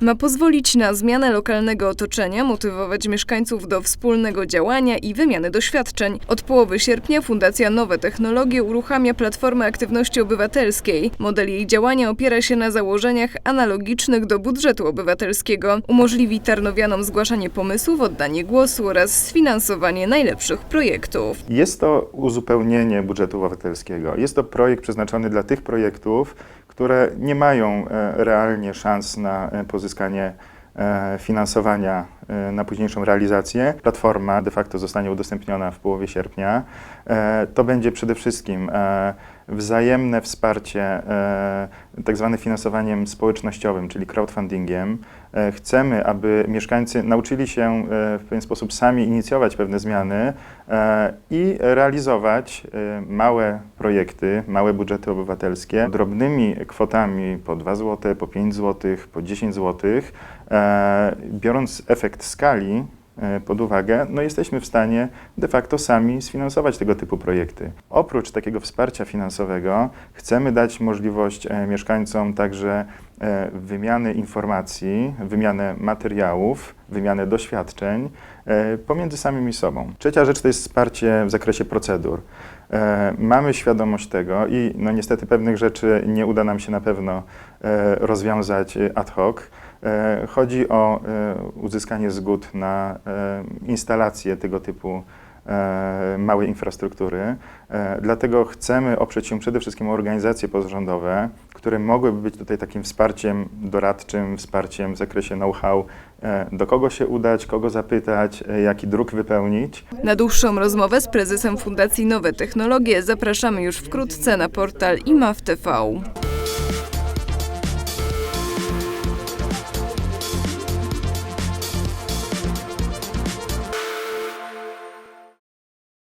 Ma pozwolić na zmianę lokalnego otoczenia, motywować mieszkańców do wspólnego działania i wymiany doświadczeń. Od połowy sierpnia Fundacja Nowe Technologie uruchamia Platformę Aktywności Obywatelskiej. Model jej działania opiera się na założeniach analogicznych do budżetu obywatelskiego. Umożliwi Tarnowianom zgłaszanie pomysłów, oddanie głosu oraz sfinansowanie najlepszych projektów. Jest to uzupełnienie budżetu obywatelskiego. Jest to projekt przeznaczony dla tych projektów, które nie mają e, realnie szans na e, pozyskanie e, finansowania e, na późniejszą realizację. Platforma de facto zostanie udostępniona w połowie sierpnia. E, To będzie przede wszystkim wzajemne wsparcie, e, tak zwane finansowaniem społecznościowym, czyli crowdfundingiem. E, Chcemy, aby mieszkańcy nauczyli się e, w pewien sposób sami inicjować pewne zmiany i realizować małe projekty, małe budżety obywatelskie drobnymi kwotami po 2 zł, po 5 zł, po 10 zł. Biorąc efekt skali pod uwagę, no jesteśmy w stanie de facto sami sfinansować tego typu projekty. Oprócz takiego wsparcia finansowego chcemy dać możliwość e, mieszkańcom także e, wymiany informacji, wymianę materiałów, wymianę doświadczeń e, pomiędzy samymi sobą. Trzecia rzecz to jest wsparcie w zakresie procedur. E, Mamy świadomość tego i no niestety pewnych rzeczy nie uda nam się na pewno e, rozwiązać e, ad hoc. E, Chodzi o e, uzyskanie zgód na e, instalację tego typu małej infrastruktury. Dlatego chcemy oprzeć się przede wszystkim o organizacje pozarządowe, które mogłyby być tutaj takim wsparciem doradczym, wsparciem w zakresie know-how, do kogo się udać, kogo zapytać, jaki druk wypełnić. Na dłuższą rozmowę z prezesem Fundacji Nowe Technologie zapraszamy już wkrótce na portal IMAW TV.